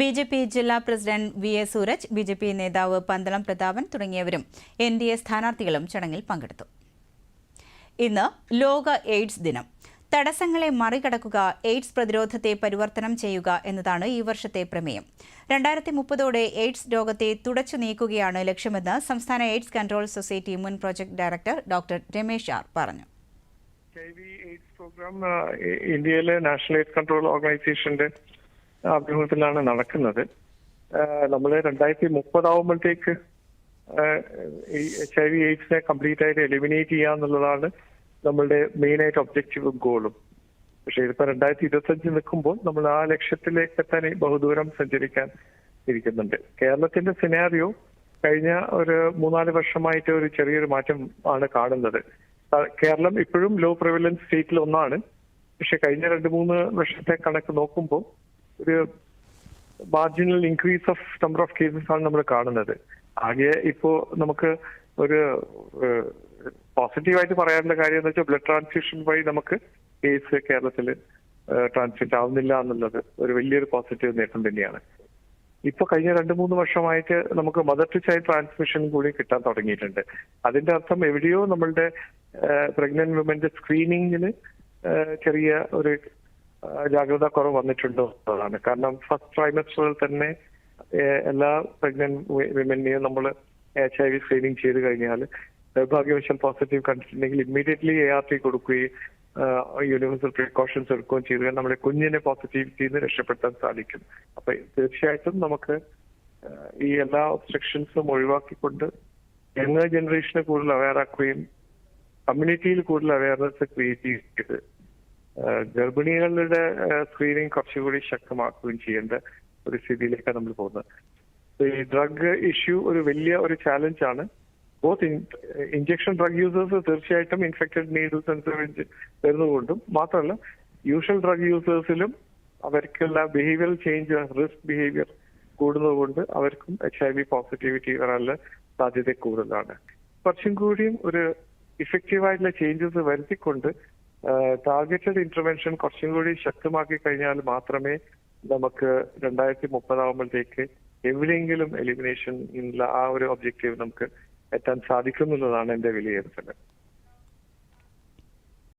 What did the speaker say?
B J P ജില്ലാ president V A Sooraj B J P നേതാവ് പന്തളം പ്രതാപൻ തുടങ്ങിയവരും N D A സ്ഥാനാർത്ഥികളും ചടങ്ങിൽ പങ്കെടുത്തു. ഇന്ന് ലോക എയ്ഡ്സ് ദിനം. തടസ്സങ്ങളെ മറികടക്കുക എയ്ഡ്സ് പ്രതിരോധത്തെ പരിവർത്തനം ചെയ്യുക എന്നതാണ് ഈ വർഷത്തെ പ്രമേയം. രണ്ടായിരത്തി മുപ്പതോടെ എയ്ഡ്സ് രോഗത്തെ തുടച്ചു നീക്കുകയാണ് ലക്ഷ്യമെന്ന് സംസ്ഥാന എയ്ഡ്സ് കൺട്രോൾ സൊസൈറ്റി മുൻ project director doctor Ramesh R പറഞ്ഞു. ഇന്ത്യയിലെ നാഷണൽ എയ്ഡ്സ് കൺട്രോൾ ഓർഗനൈസേഷന്റെ ആഭിമുഖ്യത്തിലാണ് നടക്കുന്നത്. നമ്മൾ രണ്ടായിരത്തി മുപ്പതാവുമ്പോഴത്തേക്ക് ഈ എച്ച് ഐ വി എയ്ഡ്സിനെ കംപ്ലീറ്റ് ആയിട്ട് എലിമിനേറ്റ് ചെയ്യുക എന്നുള്ളതാണ് നമ്മളുടെ മെയിൻ ആയിട്ട് ഒബ്ജക്റ്റീവും ഗോളും പക്ഷെ ഇതിപ്പോ രണ്ടായിരത്തി ഇരുപത്തഞ്ച് നിൽക്കുമ്പോൾ നമ്മൾ ആ ലക്ഷ്യത്തിലേക്ക് എത്താൻ ബഹുദൂരം സഞ്ചരിക്കാൻ ഇരിക്കുന്നുണ്ട്. കേരളത്തിന്റെ സിനാരിയോ കഴിഞ്ഞ ഒരു മൂന്നാൽ വർഷമായിട്ട് ഒരു ചെറിയൊരു മാറ്റം ആണ് കാണുന്നത്. കേരളം ഇപ്പോഴും ലോ പ്രിവലൻസ് സ്റ്റേറ്റിൽ ഒന്നാണ്. പക്ഷെ കഴിഞ്ഞ രണ്ട് മൂന്ന് വർഷത്തെ കണക്ക് നോക്കുമ്പോൾ ഒരു marginal increase of number of cases ആണ് നമ്മൾ കാണുന്നത്. ആകെ ഇപ്പോ നമുക്ക് ഒരു പോസിറ്റീവായിട്ട് പറയാനുള്ള കാര്യം എന്ന് വെച്ചാൽ ബ്ലഡ് ട്രാൻസ്ഫ്യൂഷൻ വഴി നമുക്ക് കേസ് കേരളത്തിൽ ട്രാൻസ്മിറ്റ് ആവുന്നില്ല എന്നുള്ളത് ഒരു വലിയൊരു പോസിറ്റീവ് നേട്ടം തന്നെയാണ്. ഇപ്പൊ കഴിഞ്ഞ രണ്ട് മൂന്ന് വർഷമായിട്ട് നമുക്ക് മദർ ടു ചൈൽഡ് ട്രാൻസ്മിഷൻ കൂടി കിട്ടാൻ തുടങ്ങിയിട്ടുണ്ട്. അതിന്റെ അർത്ഥം എവിടെയോ നമ്മളുടെ പ്രഗ്നന്റ് വുമന്റെ സ്ക്രീനിങ്ങിന് ചെറിയ ഒരു ജാഗ്രത കുറവ് വന്നിട്ടുണ്ടോ എന്നുള്ളതാണ്. കാരണം ഫസ്റ്റ് ട്രൈമസ്റ്ററിൽ തന്നെ എല്ലാ പ്രഗ്നന്റ് വിമനെയും നമ്മൾ എച്ച് ഐ വി സ്ക്രീനിങ് ചെയ്ത് കഴിഞ്ഞാൽ നിർഭാഗ്യവശാൽ പോസിറ്റീവ് കണ്ടിട്ടുണ്ടെങ്കിൽ ഇമ്മീഡിയറ്റ്ലി എ ആർ ടി കൊടുക്കുകയും യൂണിവേഴ്സൽ പ്രിക്കോഷൻസ് എടുക്കുകയും ചെയ്ത് നമ്മുടെ കുഞ്ഞിനെ പോസിറ്റിവിറ്റിയിൽ നിന്ന് രക്ഷപ്പെടുത്താൻ സാധിക്കും. അപ്പൊ തീർച്ചയായിട്ടും നമുക്ക് ഈ എല്ലാ ഒബ്സ്ട്രക്ഷൻസും ഒഴിവാക്കിക്കൊണ്ട് യങ്ങർ ജനറേഷനെ കൂടുതൽ അവയർ ആക്കുകയും കമ്മ്യൂണിറ്റിയിൽ കൂടുതൽ അവയർനെസ് ക്രിയേറ്റ് ആഹ് ഗർഭിണികളുടെ സ്ക്രീനിങ് കുറച്ചുകൂടി ശക്തമാക്കുകയും ചെയ്യേണ്ട ഒരു സ്ഥിതിയിലേക്കാണ് നമ്മൾ പോകുന്നത്. ഈ ഡ്രഗ് ഇഷ്യൂ ഒരു വലിയ ഒരു ചാലഞ്ച് ആണ്. ബോത്ത് ഇഞ്ചക്ഷൻ ഡ്രഗ് യൂസേഴ്സ് തീർച്ചയായിട്ടും ഇൻഫെക്റ്റഡ് നീഡിൽസ് അനുസരിച്ച് വരുന്നതുകൊണ്ടും മാത്രമല്ല യൂഷ്വൽ ഡ്രഗ് യൂസേഴ്സിലും അവർക്കുള്ള ബിഹേവിയർ ചേഞ്ച് റിസ്ക് ബിഹേവിയർ കൂടുന്നതുകൊണ്ട് അവർക്കും എച്ച് ഐ വി പോസിറ്റിവിറ്റി വരാനുള്ള സാധ്യത കൂടുതലാണ്. കുറച്ചും കൂടിയും ഒരു ഇഫക്റ്റീവ് ആയിട്ടുള്ള ചേഞ്ചസ് വരുത്തിക്കൊണ്ട് ടാർഗറ്റഡ് ഇന്റർവെൻഷൻ കുറച്ചും കൂടി ശക്തമാക്കി കഴിഞ്ഞാൽ മാത്രമേ നമുക്ക് രണ്ടായിരത്തി മുപ്പതാവുമ്പോഴത്തേക്ക് എവിടെയെങ്കിലും എലിമിനേഷൻ ആ ഒരു ഒബ്ജക്റ്റീവ് നമുക്ക് എത്താൻ സാധിക്കുന്നുള്ളതാണ് എന്റെ വിലയിരുത്തൽ